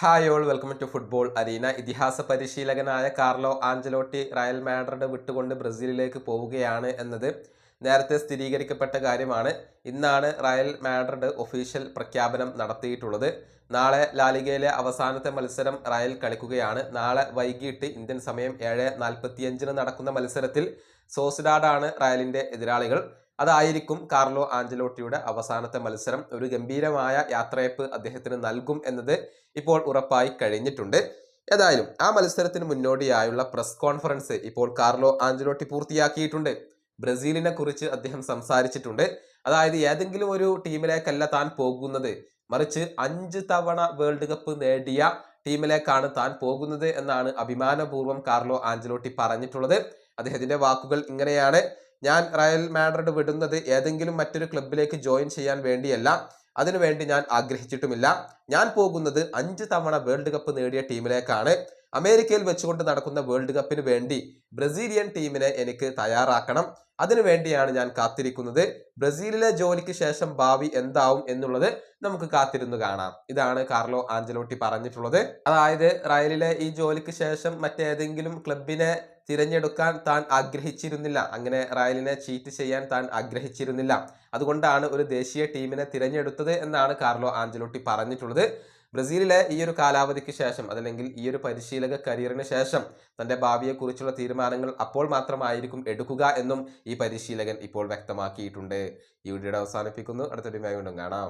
Hi all welcome to football arena ഇതിഹാസ പരിശീലകനായ Carlo Ancelotti Real Madrid വിട്ടുകൊണ്ട് ബ്രസീലിലേക്ക് പോവുകയാണ് എന്നത് നേരത്തെ സ്ഥിരീകരിക്കപ്പെട്ട കാര്യമാണ്. ഇന്നാണ് റയൽ മാഡ്രിഡ് ഒഫീഷ്യൽ പ്രഖ്യാപനം നടത്തിയിട്ടുള്ളത്. നാളെ ലാലിഗയിലെ അവസാനത്തെ മത്സരം റയൽ കളിക്കുകയാണ്. നാളെ വൈകിട്ട് ഇന്ത്യൻ സമയം ഏഴ് നാൽപ്പത്തിയഞ്ചിന് നടക്കുന്ന മത്സരത്തിൽ സോസിഡാഡാണ് റയലിന്റെ എതിരാളികൾ. അതായിരിക്കും കാർലോ ആഞ്ചലോട്ടിയുടെ അവസാനത്തെ മത്സരം. ഒരു ഗംഭീരമായ യാത്രയപ്പ് അദ്ദേഹത്തിന് നൽകും എന്നത് ഇപ്പോൾ ഉറപ്പായി കഴിഞ്ഞിട്ടുണ്ട്. ഏതായാലും ആ മത്സരത്തിന് മുന്നോടിയായുള്ള പ്രസ് കോൺഫറൻസ് ഇപ്പോൾ കാർലോ ആഞ്ചലോട്ടി പൂർത്തിയാക്കിയിട്ടുണ്ട്. ബ്രസീലിനെ കുറിച്ച് അദ്ദേഹം സംസാരിച്ചിട്ടുണ്ട്. അതായത് ഏതെങ്കിലും ഒരു ടീമിലേക്കല്ല താൻ പോകുന്നത്. മറിച്ച് അഞ്ച് തവണ വേൾഡ് കപ്പ് നേടിയ ടീമിലേക്കാണ് താൻ പോകുന്നത് എന്നാണ് അഭിമാനപൂർവം കാർലോ ആഞ്ചലോട്ടി പറഞ്ഞിട്ടുള്ളത്. അദ്ദേഹത്തിന്റെ വാക്കുകൾ ഇങ്ങനെയാണ്. ഞാൻ റയൽ മാഡ്രിഡ് വിടുന്നത് ഏതെങ്കിലും മറ്റൊരു ക്ലബിലേക്ക് ജോയിൻ ചെയ്യാൻ വേണ്ടിയല്ല. അതിനുവേണ്ടി ഞാൻ ആഗ്രഹിച്ചിട്ടുമില്ല. ഞാൻ പോകുന്നത് അഞ്ച് തവണ വേൾഡ് കപ്പ് നേടിയ ടീമിലേക്കാണ്. അമേരിക്കയിൽ വെച്ചുകൊണ്ട് നടക്കുന്ന വേൾഡ് കപ്പിന് വേണ്ടി ബ്രസീലിയൻ ടീമിനെ എനിക്ക് തയ്യാറാക്കണം. അതിനുവേണ്ടിയാണ് ഞാൻ കാത്തിരിക്കുന്നത്. ബ്രസീലിലെ ജോലിക്ക് ശേഷം ഭാവി എന്താവും എന്നുള്ളത് നമുക്ക് കാത്തിരുന്നു കാണാം. ഇതാണ് കാർലോ ആഞ്ചലോട്ടി പറഞ്ഞിട്ടുള്ളത്. അതായത് റയലിലെ ഈ ജോലിക്ക് ശേഷം മറ്റേതെങ്കിലും ക്ലബിനെ തിരഞ്ഞെടുക്കാൻ താൻ ആഗ്രഹിച്ചിരുന്നില്ല. അങ്ങനെ റയലിനെ ചീറ്റ് ചെയ്യാൻ താൻ ആഗ്രഹിച്ചിരുന്നില്ല. അതുകൊണ്ടാണ് ഒരു ദേശീയ ടീമിനെ തിരഞ്ഞെടുത്തത് എന്നാണ് കാർലോ ആഞ്ചലോട്ടി പറഞ്ഞിട്ടുള്ളത്. ബ്രസീലിലെ ഈ ഒരു കാലാവധിക്ക് ശേഷം അതല്ലെങ്കിൽ ഈ ഒരു പരിശീലക കരിയറിന് ശേഷം തന്റെ ഭാവിയെക്കുറിച്ചുള്ള തീരുമാനങ്ങൾ അപ്പോൾ മാത്രമായിരിക്കും എടുക്കുക എന്നും ഈ പരിശീലകൻ ഇപ്പോൾ വ്യക്തമാക്കിയിട്ടുണ്ട്. ഈ വീഡിയോയുടെ അവസാനിപ്പിക്കുന്നു. അടുത്തൊരു വീണ്ടും കാണാം.